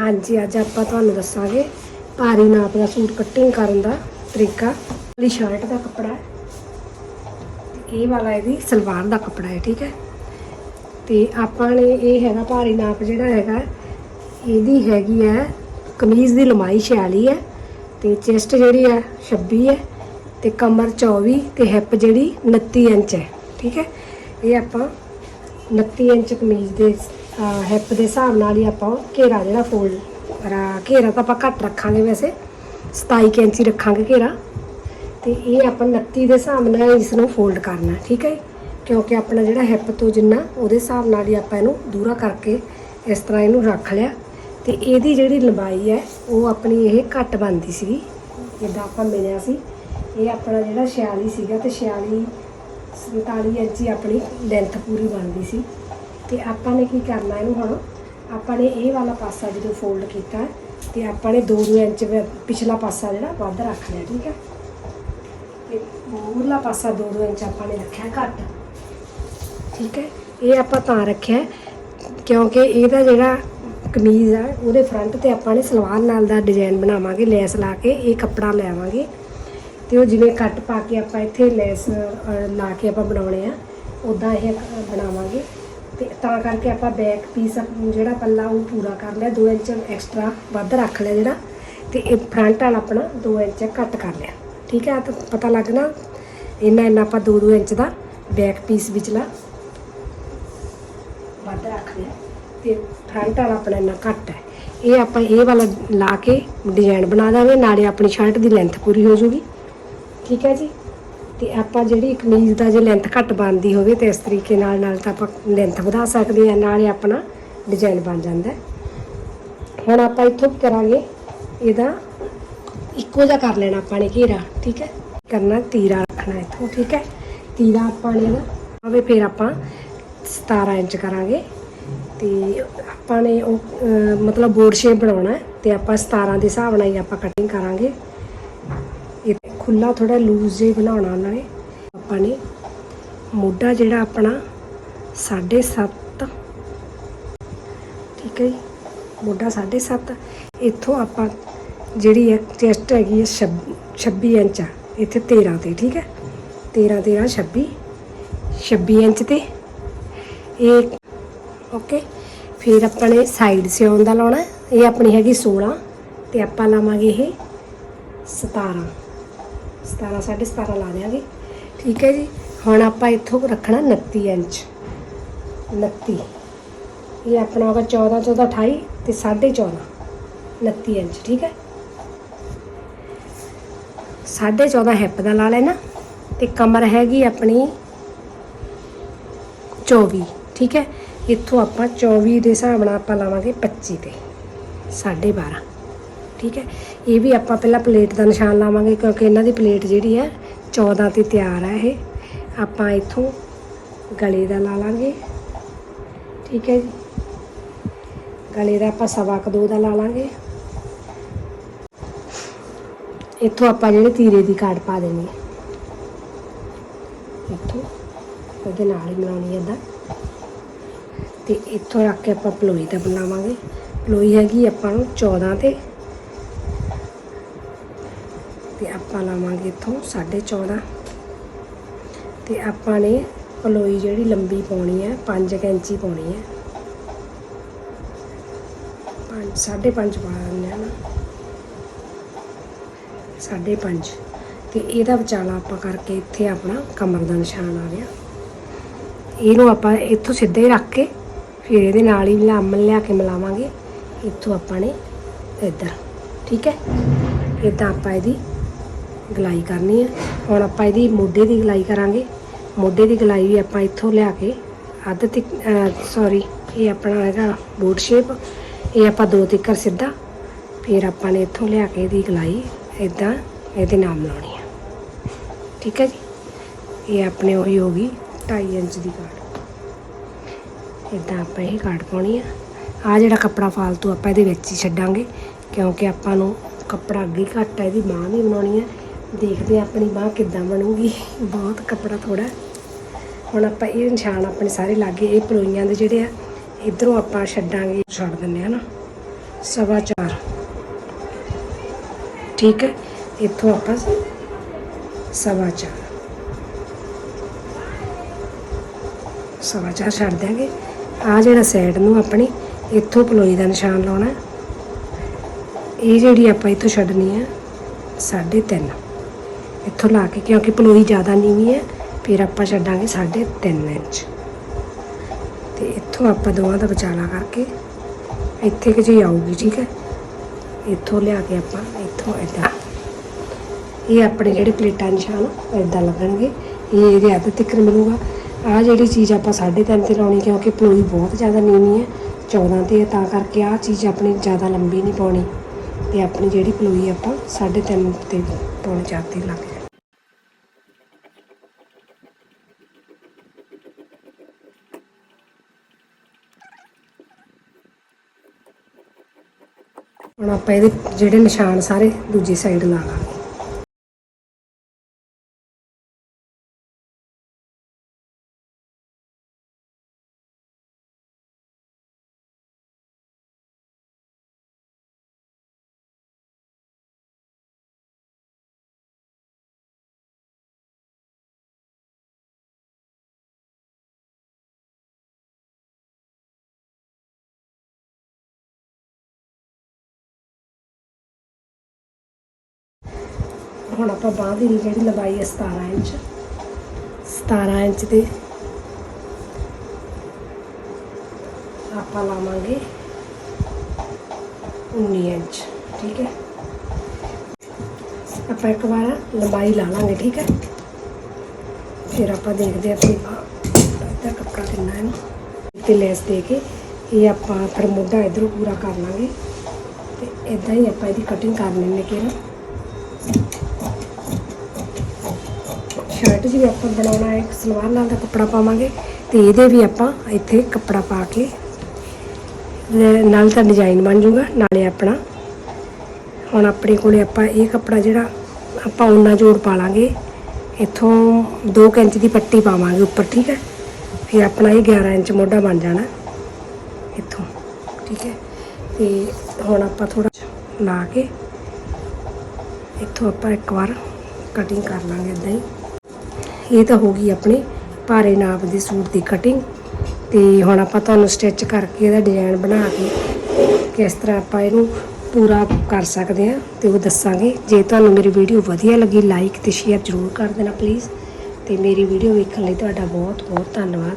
ਹਾਂਜੀ, ਅੱਜ ਆਪਾਂ ਤੁਹਾਨੂੰ ਦੱਸਾਂਗੇ ਭਾਰੀ ਨਾਪ ਦਾ ਸੂਟ ਕਟਿੰਗ ਕਰਨ ਦਾ ਤਰੀਕਾ। ਵਾਲੀ ਸ਼ਰਟ ਦਾ ਕੱਪੜਾ ਹੈ। ਇਹ ਵਾਲਾ ਇਹਦੀ ਸਲਵਾਰ ਦਾ ਕੱਪੜਾ ਹੈ, ਠੀਕ ਹੈ। ਤੇ ਆਪਾਂ ਨੇ ਇਹ ਹੈਗਾ ਭਾਰੀ ਨਾਪ ਜਿਹੜਾ ਹੈਗਾ, ਇਹਦੀ ਹੈਗੀ ਹੈ ਕਮੀਜ਼ ਦੀ ਲੰਬਾਈ 46 ਹੈ ਤੇ ਚੈਸਟ ਜਿਹੜੀ ਹੈ 26 ਹੈ ਤੇ ਕਮਰ 24 ਤੇ ਹਿੱਪ ਜਿਹੜੀ 29 ਇੰਚ ਹੈ, ਠੀਕ ਹੈ। ਇਹ ਆਪਾਂ 29 ਇੰਚ ਕਮੀਜ਼ ਦੇ ਹਿੱਪ ਦੇ ਹਿਸਾਬ ਨਾਲ ਹੀ ਆਪਾਂ ਘੇਰਾ ਜਿਹੜਾ ਫੋਲਡ ਘੇਰਾ ਤਾਂ ਆਪਾਂ ਘੱਟ ਰੱਖਾਂਗੇ ਵੈਸੇ 27 ਕੁ ਇੰਚ ਹੀ ਰੱਖਾਂਗੇ ਘੇਰਾ। ਤੇ ਇਹ ਆਪਾਂ 29 ਦੇ ਹਿਸਾਬ ਨਾਲ ਇਸ ਨੂੰ ਫੋਲਡ ਕਰਨਾ, ਠੀਕ ਹੈ ਜੀ? ਕਿਉਂਕਿ ਆਪਣਾ ਜਿਹੜਾ ਹਿੱਪ ਤੋਂ ਜਿੰਨਾ, ਉਹਦੇ ਹਿਸਾਬ ਨਾਲ ਹੀ ਆਪਾਂ ਇਹਨੂੰ ਦੂਰਾ ਕਰਕੇ ਇਸ ਤਰ੍ਹਾਂ ਇਹਨੂੰ ਰੱਖ ਲਿਆ। ਤੇ ਇਹਦੀ ਜਿਹੜੀ ਲੰਬਾਈ ਹੈ, ਉਹ ਆਪਣੀ ਇਹ ਘੱਟ ਬਣਦੀ ਸੀਗੀ, ਜਿੱਦਾਂ ਆਪਾਂ ਮਿਲਿਆ ਸੀ। ਇਹ ਆਪਣਾ ਜਿਹੜਾ 46 ਸੀਗਾ, ਤੇ 46 47 ਇੰਚ ਆਪਣੀ ਲੈਂਥ ਪੂਰੀ ਬਣਦੀ ਸੀ। ਤੇ ਆਪਾਂ ਨੇ ਕੀ ਕਰਨਾ ਇਹਨੂੰ ਹੁਣ? ਆਪਾਂ ਨੇ ਇਹ ਵਾਲਾ ਪਾਸਾ ਜਦੋਂ ਫੋਲਡ ਕੀਤਾ ਹੈ, ਤੇ ਆਪਾਂ ਨੇ 2-2 ਇੰਚ ਪਿਛਲਾ ਪਾਸਾ ਜਿਹੜਾ ਵੱਧ ਰੱਖ ਲਿਆ ਠੀਕ ਹੈ? ਤੇ ਮੂਰਲਾ ਪਾਸਾ 2-2 ਇੰਚ ਆਪਾਂ ਨੇ ਰੱਖਿਆ ਘੱਟ ਠੀਕ ਹੈ? ਇਹ ਆਪਾਂ ਤਾਂ ਰੱਖਿਆ ਕਿਉਂਕਿ ਇਹਦਾ ਜਿਹੜਾ ਕਮੀਜ਼ ਆ ਉਹਦੇ ਫਰੰਟ ਤੇ ਆਪਾਂ ਨੇ ਸਲਵਾਰ ਨਾਲ ਦਾ ਡਿਜ਼ਾਈਨ ਬਣਾਵਾਂਗੇ ਲੈਸ ਲਾ ਕੇ ਇਹ ਕੱਪੜਾ ਲੈਵਾਂਗੇ ਤੇ ਉਹ ਜਿਵੇਂ ਕੱਟ ਪਾ ਕੇ ਆਪਾਂ ਇੱਥੇ ਲੈਸ ਲਾ ਕੇ ਆਪਾਂ ਬਣਾਉਣੇ ਆ ਉਦਾਂ ਇਹ ਬਣਾਵਾਂਗੇ। ਤੇ ਤਾਂ ਕਰਕੇ ਆਪਾਂ ਬੈਕ ਪੀਸ ਜਿਹੜਾ ਪੱਲਾ ਉਹ ਪੂਰਾ ਕਰ ਲਿਆ 2 ਇੰਚ ਐਕਸਟਰਾ ਵੱਧ ਰੱਖ ਲਿਆ ਜਿਹੜਾ, ਤੇ ਇਹ ਫਰੰਟ ਵਾਲਾ ਆਪਣਾ 2 ਇੰਚ ਘੱਟ ਕਰ ਲਿਆ। ਠੀਕ ਹੈ, ਤਾਂ ਪਤਾ ਲੱਗਣਾ ਇੰਨਾ ਇੰਨਾ ਆਪਾਂ 2-2 ਇੰਚ ਦਾ ਬੈਕ ਪੀਸ ਵਿਚਲਾ ਵੱਧ ਰੱਖ ਲਿਆ, ਤੇ ਫਰੰਟ ਵਾਲਾ ਆਪਣਾ ਇੰਨਾ ਘੱਟ ਹੈ। ਇਹ ਆਪਾਂ ਇਹ ਵਾਲਾ ਲਾ ਕੇ ਡਿਜ਼ਾਈਨ ਬਣਾ ਦਾਂਗੇ, ਨਾਲੇ ਆਪਣੀ ਸ਼ਰਟ ਦੀ ਲੈਂਥ ਪੂਰੀ ਹੋ ਜੂਗੀ ਠੀਕ ਹੈ ਜੀ? ਤੇ ਆਪਾਂ ਜਿਹੜੀ ਕਮੀਜ਼ ਦਾ ਜੇ ਲੈਂਥ ਘੱਟ ਬਣਦੀ ਹੋਵੇ ਤੇ ਇਸ ਤਰੀਕੇ ਨਾਲ ਨਾਲ ਤਾਂ ਆਪਾਂ ਲੈਂਥ ਵਧਾ ਸਕਦੇ ਹਾਂ, ਨਾਲੇ ਆਪਣਾ ਡਿਜ਼ਾਈਨ ਬਣ ਜਾਂਦਾ ਹੁਣ ਆਪਾਂ ਇੱਥੋਂ ਕੀ ਕਰਾਂਗੇ, ਇਹਦਾ ਇੱਕੋ ਜਿਹਾ ਕਰ ਲੈਣਾ ਆਪਾਂ ਨੇ ਘੇਰਾ, ਠੀਕ ਹੈ? ਕਰਨਾ ਤੀਰਾ ਰੱਖਣਾ ਇੱਥੋਂ, ਠੀਕ ਹੈ? ਤੀਰਾ ਆਪਾਂ ਨੇ ਨਾ ਆਵੇ ਫਿਰ ਆਪਾਂ 17 ਇੰਚ ਕਰਾਂਗੇ। ਤੇ ਆਪਾਂ ਨੇ ਉਹ ਮਤਲਬ ਬੋਰਡ ਸ਼ੇਪ ਬਣਾਉਣਾ ਹੈ, ਤੇ ਆਪਾਂ 17 ਦੇ ਹਿਸਾਬ ਨਾਲ ਹੀ ਆਪਾਂ ਕਟਿੰਗ ਕਰਾਂਗੇ। ਇਹ ਖੁੱਲਾ ਥੋੜਾ ਲੂਜ਼ ਜਿਹਾ ਬਣਾਉਣਾ ਉਹਨਾਂ ਨੇ। ਆਪਾਂ ਨੇ ਮੋਢਾ ਜਿਹੜਾ ਆਪਣਾ 7.5 ਠੀਕ ਹੈ ਜੀ, ਮੋਢਾ 7.5 ਇੱਥੋਂ ਆਪਾਂ ਜਿਹੜੀ ਹੈ ਚੈਸਟ ਹੈਗੀ ਹੈ 26 ਇੰਚ ਆ, ਇੱਥੇ 13 ਤੇ, ਠੀਕ ਹੈ। 13 13 26 26 ਇੰਚ ਤੇ। ਇਹ ਓਕੇ ਫਿਰ ਆਪਾਂ ਨੇ ਸਾਈਡ ਸਿਉਣ ਦਾ ਲਾਉਣਾ, ਇਹ ਆਪਣੀ ਹੈਗੀ 16 ਤੇ ਆਪਾਂ ਲਾਵਾਂਗੇ ਇਹ 17 17 17.5 ਲਾ ਦਿਆਂਗੇ। ਠੀਕ ਹੈ ਜੀ। ਹੁਣ ਆਪਾਂ ਇੱਥੋਂ ਰੱਖਣਾ 29 ਇੰਚ। 29 ਇਹ ਆਪਣਾ ਹੋਗਾ 14 14 28 ਤੇ 14.5 29 ਇੰਚ, ਠੀਕ ਹੈ। 14.5 ਹਿੱਪ ਦਾ ਲਾ ਲੈਣਾ ਤੇ ਕਮਰ ਹੈਗੀ ਆਪਣੀ 24 ਠੀਕ ਹੈ। ਇੱਥੋਂ ਆਪਾਂ 24 ਦੇ ਹਿਸਾਬ ਨਾਲ ਆਪਾਂ ਲਾਵਾਂਗੇ 25 ਤੇ 12.5 ਠੀਕ ਹੈ? ਇਹ ਵੀ ਆਪਾਂ ਪਹਿਲਾਂ ਪਲੇਟ ਦਾ ਨਿਸ਼ਾਨ ਲਾਵਾਂਗੇ ਕਿਉਂਕਿ ਇਹਨਾਂ ਦੀ ਪਲੇਟ ਜਿਹੜੀ ਹੈ 14 ਤੇ ਤਿਆਰ ਹੈ ਇਹ। ਆਪਾਂ ਇੱਥੋਂ ਗਲੇ ਦਾ ਲਾ ਲਾਂਗੇ। ਠੀਕ ਹੈ ਜੀ? ਗਲੇ ਦਾ ਆਪਾਂ ਸਵਾ ਕੁ ਦੋ ਦਾ ਲਾ ਲਾਂਗੇ। ਇੱਥੋਂ ਆਪਾਂ ਜਿਹੜੇ ਤੀਰੇ ਦੀ ਕਾਟ ਪਾ ਦੇਣੀ ਇੱਥੋਂ ਉਹਦੇ ਨਾਲ ਹੀ ਬਣਾਉਣੀ ਏਦਾਂ ਤੇ ਇੱਥੋਂ ਰੱਖ ਕੇ ਆਪਾਂ ਪਲੋਈ ਦਾ ਬਣਾਵਾਂਗੇ। ਪਲੋਈ ਹੈਗੀ ਆਪਾਂ ਨੂੰ 14 ਤੇ ਤੇ ਆਪਾਂ ਲਾਵਾਂਗੇ ਇੱਥੋਂ 14.5 ਤੇ ਆਪਾਂ ਨੇ ਪਲੋਈ ਜਿਹੜੀ ਲੰਬੀ ਪਾਉਣੀ ਹੈ 5 ਇੰਚੀ ਪਾਉਣੀ ਹੈ। 5 5.5 ਪਾ ਦਿੰਦੇ ਹਾਂ ਨਾ। 5.5 ਤੇ ਇਹਦਾ ਵਿਚਾਲਾ ਆਪਾਂ ਕਰਕੇ ਇੱਥੇ ਆਪਣਾ ਕਮਰ ਦਾ ਨਿਸ਼ਾਨ ਆ ਗਿਆ। ਇਹਨੂੰ ਆਪਾਂ ਇੱਥੋਂ ਸਿੱਧਾ ਹੀ ਰੱਖ ਕੇ ਫਿਰ ਇਹਦੇ ਨਾਲ ਹੀ ਲਾਮਨ ਲਿਆ ਕੇ ਮਿਲਾਵਾਂਗੇ। ਇੱਥੋਂ ਆਪਾਂ ਨੇ ਇੱਧਰ, ਠੀਕ ਹੈ? ਇਦਾਂ ਆਪਾਂ ਇਹਦੀ ਗਲਾਈ ਕਰਨੀ ਹੈ ਹੁਣ ਆਪਾਂ ਇਹਦੀ ਮੋਢੇ ਦੀ ਗਲਾਈ ਕਰਾਂਗੇ। ਮੋਢੇ ਦੀ ਗਲਾਈ ਵੀ ਆਪਾਂ ਇੱਥੋਂ ਲਿਆ ਕੇ ਅੱਧ ਤਿਕ ਸੌਰੀ ਇਹ ਆਪਣਾ ਹੈਗਾ ਬੋਟ ਸ਼ੇਪ ਇਹ ਆਪਾਂ ਦੋ ਤਿੱਕਰ ਸਿੱਧਾ। ਫਿਰ ਆਪਾਂ ਨੇ ਇੱਥੋਂ ਲਿਆ ਕੇ ਇਹਦੀ ਗਲਾਈ ਇਦਾਂ ਇਹਦੇ ਨਾਲ ਮਿਲਾਉਣੀ ਹੈ ਠੀਕ ਹੈ ਜੀ? ਇਹ ਆਪਣੇ ਉਹੀ ਹੋ ਗਈ 2.5 ਇੰਚ ਦੀ ਕਾਟ। ਇਦਾਂ ਆਪਾਂ ਇਹ ਕਾਟ ਪਾਉਣੀ ਆ। ਆ ਜਿਹੜਾ ਕੱਪੜਾ ਫਾਲਤੂ ਆਪਾਂ ਇਹਦੇ ਵਿੱਚ ਹੀ ਛੱਡਾਂਗੇ, ਕਿਉਂਕਿ ਆਪਾਂ ਨੂੰ ਕੱਪੜਾ ਅੱਗੇ ਘੱਟ ਹੈ ਇਹਦੀ ਮਾਂ ਵੀ ਬਣਾਉਣੀ ਹੈ ਦੇਖਦੇ ਹਾਂ ਆਪਣੀ ਬਾਂਹ ਕਿੱਦਾਂ ਬਣੂਗੀ। ਬਹੁਤ ਕੱਪੜਾ ਥੋੜਾ ਹੁਣ ਆਪਾਂ ਇਹ ਨਿਸ਼ਾਨ ਆਪਣੇ ਸਾਰੇ ਲਾਗੇ, ਇਹ ਪਲੋਈਆਂ ਦੇ ਜਿਹੜੇ ਆ, ਇਧਰੋਂ ਆਪਾਂ ਛੱਡਾਂਗੇ। ਛੱਡ ਦਿੰਦੇ ਆ ਨਾ। ਸਵਾ ਚਾਰ। ਠੀਕ ਹੈ। ਇੱਥੋਂ ਆਪਾਂ ਸਵਾ ਚਾਰ। ਸਵਾ ਚਾਰ ਛੱਡ ਦਿਆਂਗੇ। ਆ ਜਿਹੜਾ ਸਾਈਡ ਨੂੰ ਆਪਣੀ ਇੱਥੋਂ ਪਲੋਈ ਦਾ ਨਿਸ਼ਾਨ ਲਾਉਣਾ ਇਹ ਜਿਹੜੀ ਆਪਾਂ ਇੱਥੋਂ ਛੱਡਣੀ ਆ ਸਾਢੇ ਤਿੰਨ। ਇੱਥੋਂ ਲਾ ਕੇ ਕਿਉਂਕਿ ਪਲੋਈ ਜ਼ਿਆਦਾ ਨੀਵੀਂ ਹੈ ਫਿਰ ਆਪਾਂ ਛੱਡਾਂਗੇ ਸਾਢੇ ਤਿੰਨ ਇੰਚ। ਤੇ ਇੱਥੋਂ ਆਪਾਂ ਦੋਵਾਂ ਦਾ ਵਿਚਾਲਾ ਕਰਕੇ ਇੱਥੇ ਕਿ ਜੀ ਆਊਗੀ ਠੀਕ ਹੈ? ਇੱਥੋਂ ਲਿਆ ਕੇ ਆਪਾਂ ਇੱਥੋਂ ਏਦਾਂ ਇਹ ਆਪਣੇ ਜਿਹੜੇ ਪਲੇਟਾਂ ਨਿਸ਼ਾਨ ਏਦਾਂ ਲੱਗਣਗੇ। ਇਹ ਇਹਦੇ ਅੱਧ ਤੱਕ ਮਿਲੂਗਾ। ਆ ਜਿਹੜੀ ਚੀਜ਼ ਆਪਾਂ 3.5 ਤੇ ਲਾਉਣੀ ਕਿਉਂਕਿ ਪਲੋਈ ਬਹੁਤ ਜ਼ਿਆਦਾ ਨੀਵੀਂ ਹੈ 14 ਤੇ ਹੈ, ਤਾਂ ਕਰਕੇ ਆ ਚੀਜ਼ ਆਪਣੀ ਜ਼ਿਆਦਾ ਲੰਬੀ ਨਹੀਂ ਪਾਉਣੀ। ਤੇ ਆਪਣੀ ਜਿਹੜੀ ਪਲੋਈ ਆਪਾਂ 3.5 ਤੇ ਪਾਉਣੀ 4 ਤੇ ਲੱਗ ਜਾਣੀ ਹੁਣ ਆਪਾਂ ਇਹਦੇ ਜਿਹੜੇ ਨਿਸ਼ਾਨ ਸਾਰੇ ਦੂਜੀ ਸਾਈਡ ਲਾ ਲਾਂਗੇ ਹੁਣ ਆਪਾਂ ਬਾਂਹ ਦੀ ਜਿਹੜੀ ਲੰਬਾਈ ਹੈ 17 ਇੰਚ 17 ਇੰਚ ਤੇ ਆਪਾਂ ਲਾਵਾਂਗੇ 19 ਇੰਚ, ਠੀਕ ਹੈ? ਆਪਾਂ ਇੱਕ ਵਾਰ ਲੰਬਾਈ ਲਾ ਲਾਂਗੇ, ਠੀਕ ਹੈ? ਫਿਰ ਆਪਾਂ ਦੇਖਦੇ ਹਾਂ ਆਪਣੀ ਬਾਂਹ ਦਾ ਕੱਪੜਾ ਕਿੰਨਾ ਹੈ। ਨਾ ਤੇ ਲੈਸ ਦੇ ਕੇ ਇਹ ਆਪਾਂ ਫਿਰ ਮੋਢਾ ਇਧਰੋਂ ਪੂਰਾ ਕਰ ਲਾਂਗੇ। ਤੇ ਇਦਾਂ ਹੀ ਆਪਾਂ ਇਹਦੀ ਕਟਿੰਗ ਕਰ ਲੈਣੇ ਕਿਹੜਾ। ਸ਼ਰਟ 'ਚ ਆਪਾਂ ਬਣਾਉਣਾ ਹੈ ਸਲਵਾਰ ਨਾਲ ਦਾ ਕੱਪੜਾ ਪਾਵਾਂਗੇ ਤੇ ਇਹਦੇ ਵੀ ਆਪਾਂ ਇੱਥੇ ਕੱਪੜਾ ਪਾ ਕੇ ਲੈ- ਨਾਲ ਤਾਂ ਡਿਜ਼ਾਈਨ ਬਣ ਜਾਊਗਾ, ਨਾਲੇ ਆਪਣਾ ਹੁਣ ਆਪਣੇ ਕੋਲੇ ਆਪਾਂ ਇਹ ਕੱਪੜਾ ਜਿਹੜਾ ਆਪਾਂ ਉਨਾ ਜੋੜ ਪਾ ਲਾਂਗੇ, ਇੱਥੋਂ 2 ਇੰਚ ਦੀ ਪੱਟੀ ਪਾਵਾਂਗੇ ਉੱਪਰ, ਠੀਕ ਹੈ? ਫਿਰ ਆਪਣਾ ਇਹ 11 ਇੰਚ ਮੋਢਾ ਬਣ ਜਾਣਾ ਇੱਥੋਂ, ਠੀਕ ਹੈ? ਤੇ ਹੁਣ ਆਪਾਂ ਥੋੜਾ ਲਾ ਕੇ ਇੱਥੋਂ ਆਪਾਂ ਇੱਕ ਵਾਰ ਕਟਿੰਗ ਕਰ ਲਾਂਗੇ ਇਦਾਂ ਹੀ। ਇਹ ਤਾਂ ਹੋ ਗਈ ਆਪਣੇ ਭਾਰੇ ਨਾਪ ਦੇ ਸੂਟ ਦੀ ਕਟਿੰਗ ਤੇ ਹੁਣ ਆਪਾਂ ਤੁਹਾਨੂੰ ਸਟਿਚ ਕਰਕੇ ਇਹਦਾ ਡਿਜ਼ਾਈਨ ਬਣਾ ਕੇ ਕਿਸ ਤਰ੍ਹਾਂ ਆਪਾਂ ਇਹਨੂੰ ਪੂਰਾ ਕਰ ਸਕਦੇ ਹਾਂ ਤੇ ਉਹ ਦੱਸਾਂਗੇ। ਜੇ ਤੁਹਾਨੂੰ ਮੇਰੀ ਵੀਡੀਓ ਵਧੀਆ ਲੱਗੀ ਲਾਈਕ ਤੇ ਸ਼ੇਅਰ ਜ਼ਰੂਰ ਕਰ ਦੇਣਾ ਪਲੀਜ਼ ਤੇ ਮੇਰੀ ਵੀਡੀਓ ਵੇਖਣ ਲਈ ਤੁਹਾਡਾ ਬਹੁਤ ਬਹੁਤ ਧੰਨਵਾਦ।